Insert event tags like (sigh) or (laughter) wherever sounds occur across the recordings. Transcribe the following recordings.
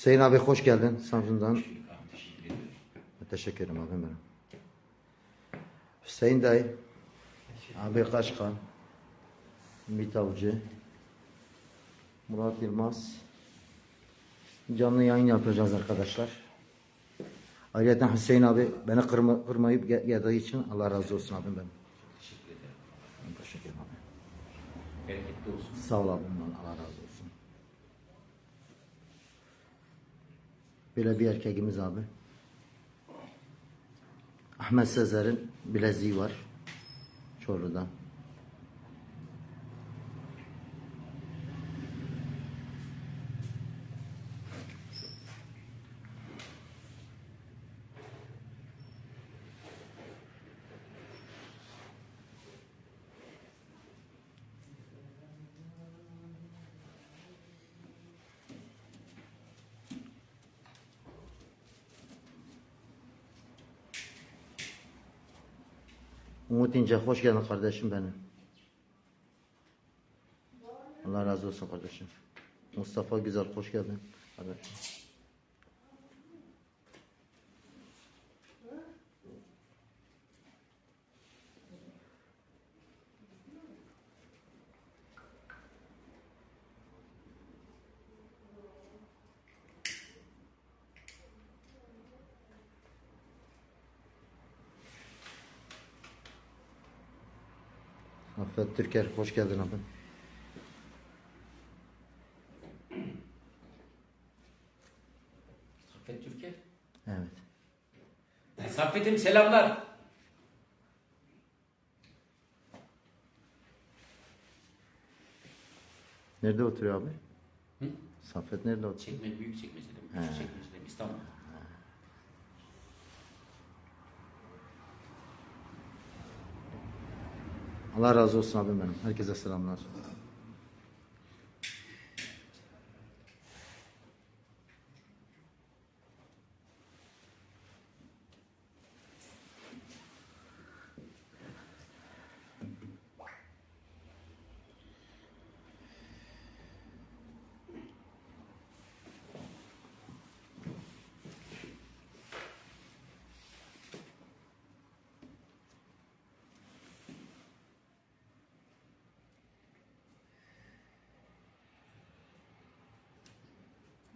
Hüseyin abi hoş geldin Samsun'dan. Teşekkür ederim. Abim benim. Hüseyin dayı. Abi Kaşkan. Ümit Avcı. Murat Yılmaz. Canlı yayın yapacağız arkadaşlar. Ayrıca Hüseyin abi beni kırma, kırmayıp gel- geldiği için Allah razı olsun abim benim. Teşekkür ederim. Teşekkür ederim abi. Bereketli olsun. Sağ ol abim Allah razı olsun. Böyle bir erkeğimiz abi. Ahmet Sezer'in bileziği var. Çorlu'dan. Umut İnce hoş geldin kardeşim benim. Allah razı olsun kardeşim. Mustafa Güzel hoş geldin kardeşim. Affet Türker hoş geldin abi. Saffet Türker. Evet. Saffet'im selamlar. Nerede oturuyor abi? Hı? Saffet nerede oturuyor? Çekme, büyük çekmecede. Küçük çekmecede İstanbul. Allah razı olsun abim benim. Herkese selamlar.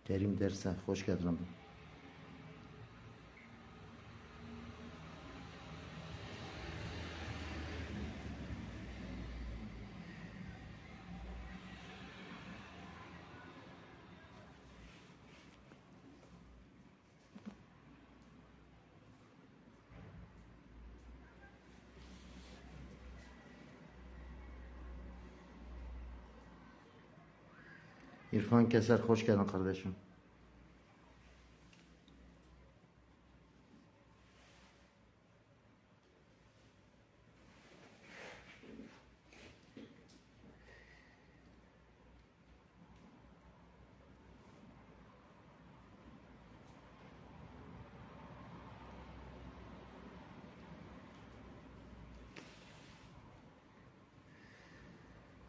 Kerim derse hoş geldin İrfan Keser hoş geldin kardeşim.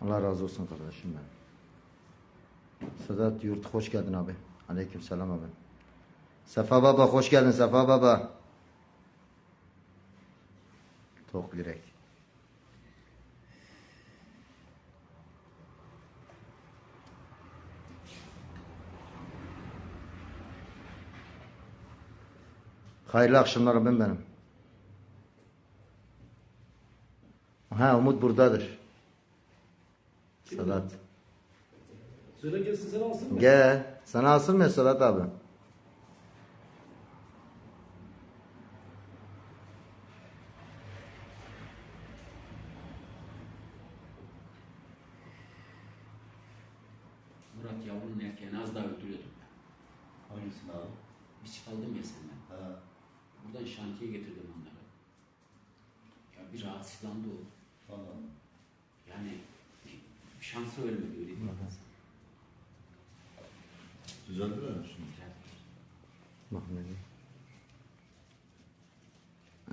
Allah razı olsun kardeşim ben. Sedat Yurt hoş geldin abi. Aleyküm selam abi. Sefa Baba hoş geldin Sefa Baba. Tok yürek. Hayırlı akşamlar abim benim. Ha Umut buradadır. Sedat. Söyle gelsin sen alsın mı? Gel. Sana alsın mı Sedat abi? Murat yavrunun erkeğini az daha öldürüyordum. Hangisini abi? Bir çıkaldım ya senden. Ha. Buradan şantiye getirdim onları. Ya bir rahatsızlandı o. Tamam. Yani şansı ölmedi öyle diyeyim. Ben sana. Düzeldiler mi şimdi? Mahmedi.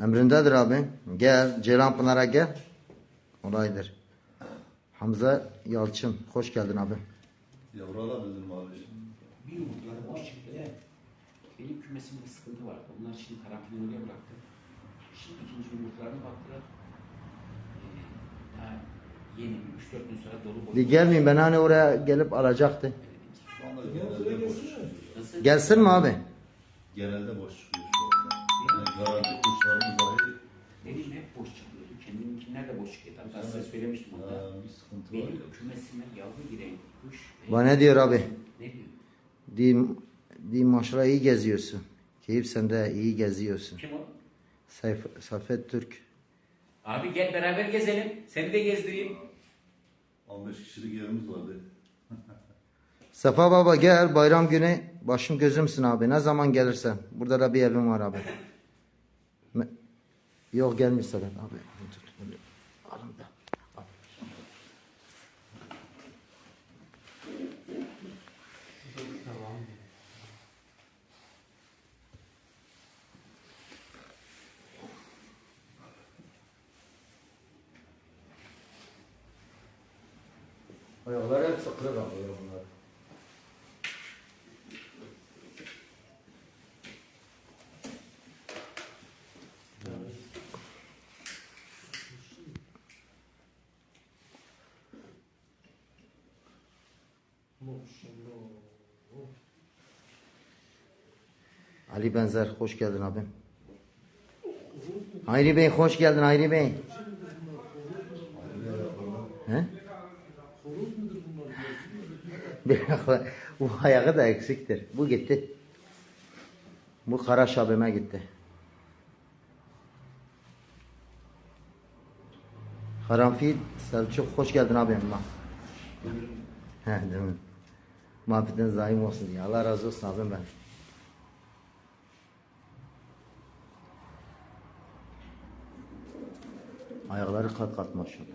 Emrindedir abi. Gel. Ceylan Pınar'a gel. Olaydır. Hamza Yalçın. Hoş geldin abi. Yavru alabildin mi abi? Bir yumurtları boş çıktı. Benim kümesimde sıkıntı vardı. Onlar şimdi karanfilini oraya bıraktı. Şimdi ikinci yumurtalarına baktılar. Ee, daha yeni 3-4 gün sonra dolu boy. Bir gelmeyin ben hani oraya gelip alacaktı. Anda genelde boş gelsin mi abi? Genelde boş çıkıyor şu anda. Yani garanti kuşlarımız dahi Benim hep boş çıkıyordu. Kendiminkiler de boş çıkıyordu. Hatta size söylemiştim onda. e, bir sıkıntı var. Benim kümesime yavru giren kuş. Bana ne diyor abi? Ne diyor? Diyeyim, diyeyim maşallah iyi geziyorsun. Keyif sen de iyi geziyorsun. Kim o? Sayf Safet Türk. Abi gel beraber gezelim. Seni de gezdireyim. 15 kişilik yerimiz vardı. Safa baba gel bayram günü başım gözümsün abi. Ne zaman gelirsen. Burada da bir evim var abi. Yok gelmiş abi. Tut, böyle Alımda. Al. Ayaklar hep sıkılır abi bunlar. Ali Benzer hoş geldin abim. Hayri Bey hoş geldin Hayri Bey. He? Bu ayağı da eksiktir. Bu gitti. Bu kara şabime gitti. Karanfil Selçuk hoş geldin abim. He değil mi? Muhabbetin zaim olsun diye. Allah razı olsun abim ben. Ayakları kat kat maşallah.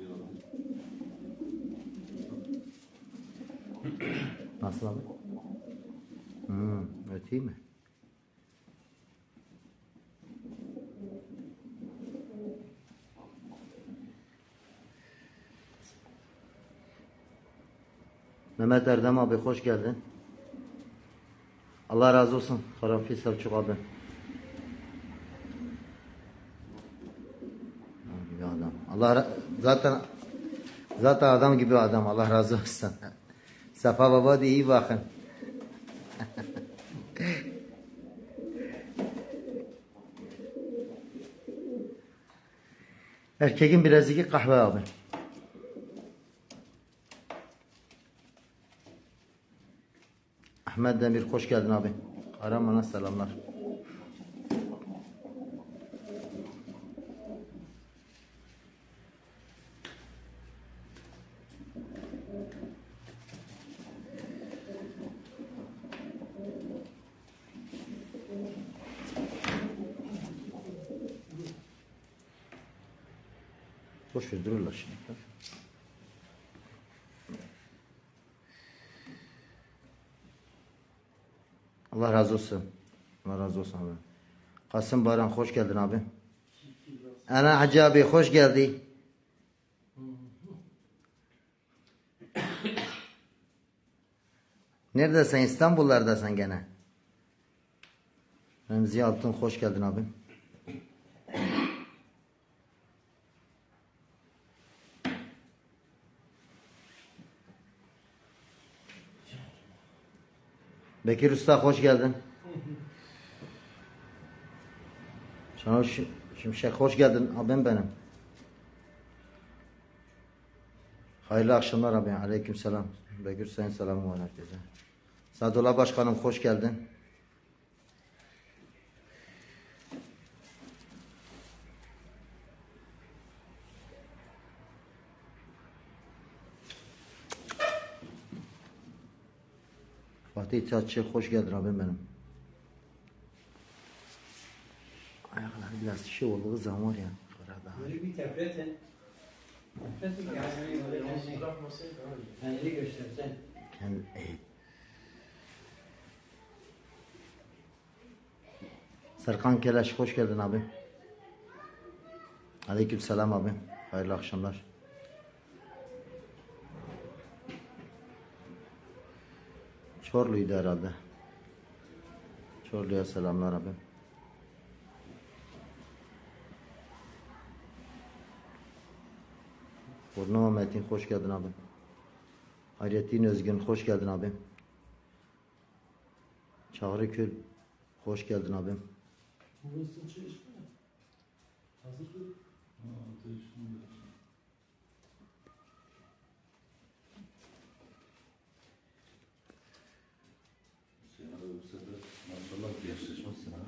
Bir yol? Nasıl abi? Hmm, öteyim mi? Mehmet Erdem abi hoş geldin. Allah razı olsun. Karanfil Selçuk abi. gibi adam. Allah zaten zaten adam gibi adam. Allah razı olsun. (laughs) Safa baba da iyi bakın. (laughs) Erkeğin birazcık kahve abi. Ahmet Demir hoş geldin abi. Araman'a selamlar. Boş ver dururlar şimdi. Allah razı olsun. Allah razı olsun abi. Kasım Baran hoş geldin abi. Ana Hacı abi hoş geldi. Neredesin? İstanbul'lardasın gene. Remzi Altın hoş geldin abi. Bekir Usta hoş geldin. Şenol Şim- Şimşek hoş geldin abim benim. Hayırlı akşamlar abi. Aleyküm selam. Bekir Sayın selamı var herkese. Sadullah Başkanım hoş geldin. Fatih Çatçı hoş geldin abim benim. Ayakları biraz şey olduğu zaman var ya. Kırada. Böyle bir böyle kendini göstersen. Kendi, e, Serkan Keleş hoş geldin abi. Aleyküm selam abi. Hayırlı akşamlar. Çorlu'ydu herhalde. Çorlu'ya selamlar abi. Burnuma Metin hoş geldin abi. Hayrettin Özgün hoş geldin abi. Çağrı Kül hoş geldin abim. Burası çalışma. Hazır mı? Hüseyin abi bu sefer maşallah gençleşmişsin ha.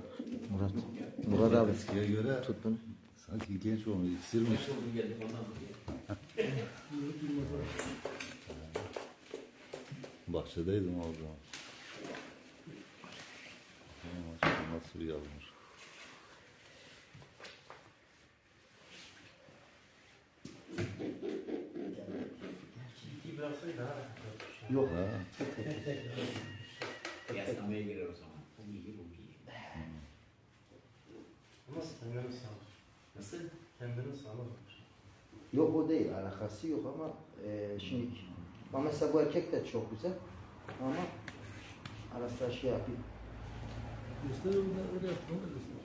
Murat. Murat abi. Eskiye göre Tut bunu. sanki genç olmuş, iksirmiş. Bahçedeydim o zaman. Nasıl bir olurmuş. Yok. Ha. (laughs) Kıyaslamaya girer o zaman. Bu iyi, bu iyi. Ama kendini sağlar. Nasıl? Kendini sağlar. Yok o değil alakası yok ama e, şimdi ama mesela bu erkek de çok güzel ama arasında şey yapayım. Göster orada öyle yapma da göster.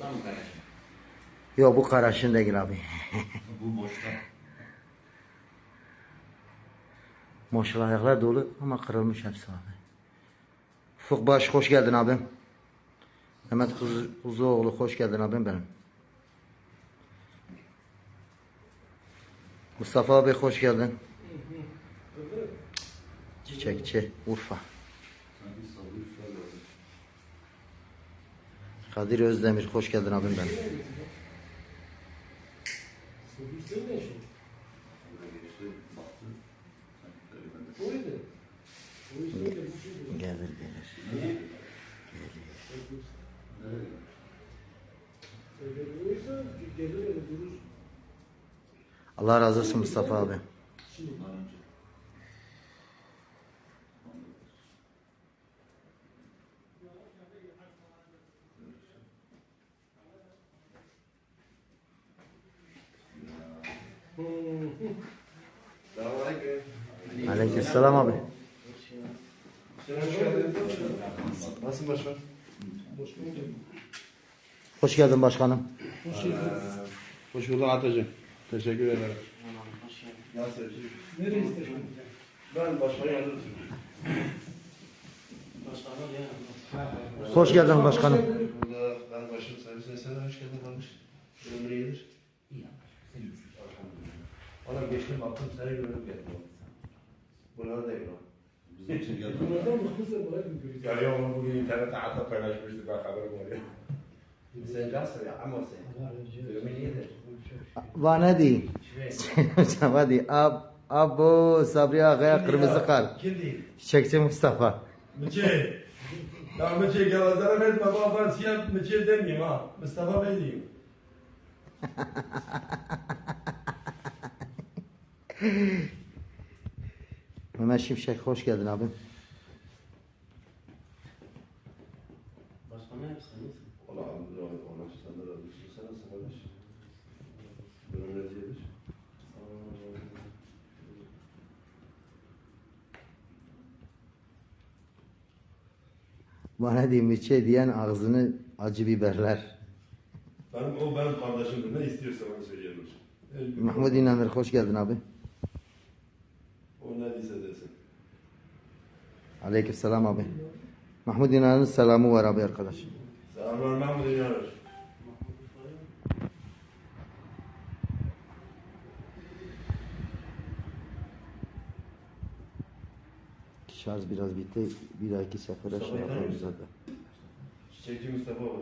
Kardeşim? Yok bu karaşın değil abi. (laughs) Bu boşta. Maşallah ayaklar dolu ama kırılmış hepsi abi. Ufuk Baş hoş geldin abim. Mehmet Kuz Kuzuoğlu hoş geldin abim benim. Mustafa abi hoş geldin. Çiçekçi Urfa. Kadir Özdemir hoş geldin abim benim. Sıvı ne şu? Buraya geçti, baktı. Sanki evinde. Oydu. O yüzden de bu şey Gelir gelir. Nereye? Öyle olursa gelir öyle durur. Allah razı olsun Mustafa abi. Aleykümselam abi. Nasılsın başkan? Hoş geldin başkanım. Hoş bulduk Atacığım. Teşekkür ederim. Nasıl? nereye istersen. Ben başkan yardımcısıyım. Başkanım ya. Hoş geldin başkanım. Burada ben başım servisine sen hoş geldin kardeş. Ömrü iyidir. İyi. Valla geçtim baktım seni görüp geldim. Bunlar değil o. Bizim için geldi. Bunlardan mı kızla bana mı görüyorsun? Ya yok onu bugün internette hatta paylaşmıştık ben haberim var ya. Sen cansın ya ama sen. Ömrü iyidir. Va ne diyeyim? Mustafa diye. Ab, abo Sabri Ağa'ya kırmızı değil? Çiçekçi Mustafa. Mıçı. Ya Mıçı gavazlara etme baba ben siyah Mıçı demeyeyim ha. Mustafa Bey diyeyim. Mehmet Şimşek hoş geldin abim. Başkanım yapsın. Valla Allah ona sen de razı olsun. Sen nasıl kardeş? Ömrü iyidir. Bana bir şey diyen ağzını acı biberler. Ben, o benim kardeşimdir. Ne istiyorsa onu söyleyebilir. Mahmut İnanır hoş geldin abi. O ne diyse desin. Aleykümselam abi. Mahmut İnanır'ın selamı var abi arkadaş. Selamlar Mahmut İnanır. Şarj biraz bitti. Bir dahaki sefere şey yaparız zaten. Çiçekçi Mustafa var.